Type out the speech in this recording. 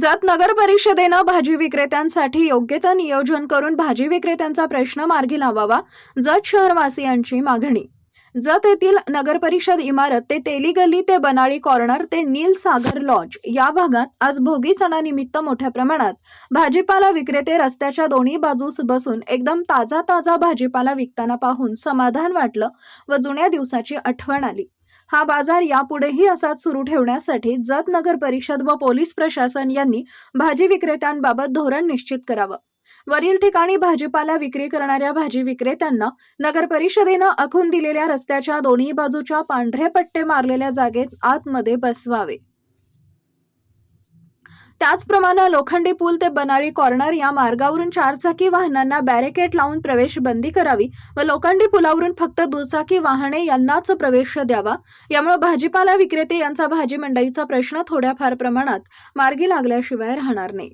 जत नगर परिषदेनं भाजी विक्रेत्यांसाठी योग्य ते नियोजन करून भाजी विक्रेत्यांचा प्रश्न मार्गी लावावा जत शहरवासियांची मागणी. जत येथील नगर परिषद इमारत ते तेली गल्ली ते बनाळी कॉर्नर ते नील सागर लॉज या भागात आज भोगी सणानिमित्त मोठ्या प्रमाणात भाजीपाला विक्रेते रस्त्याच्या दोन्ही बाजूस बसून एकदम ताजा ताजा भाजीपाला विकताना पाहून समाधान वाटलं व जुन्या दिवसाची आठवण आली. हा बाजार यापुढेही असाच सुरू ठेवण्यासाठी जत नगर परिषद व पोलीस प्रशासन यांनी भाजी विक्रेत्यांबाबत धोरण निश्चित करावं. वरील ठिकाणी भाजीपाला विक्री करणाऱ्या भाजी विक्रेत्यांना नगर परिषदेनं आखून दिलेल्या रस्त्याच्या दोन्ही बाजूच्या पांढरे पट्टे मारलेल्या जागेत आतमध्ये बसवावे. त्याचप्रमाणे लोखंडी पूल ते बनाळी कॉर्नर या मार्गावरून चारचाकी वाहनांना बॅरिकेड लावून प्रवेश बंदी करावी व लोखंडी पुलावरून फक्त दुचाकी वाहने यांनाच प्रवेश द्यावा. यामुळे भाजीपाला विक्रेते यांचा भाजी मंडईचा प्रश्न थोड्याफार प्रमाणात मार्गी लागल्याशिवाय राहणार नाही.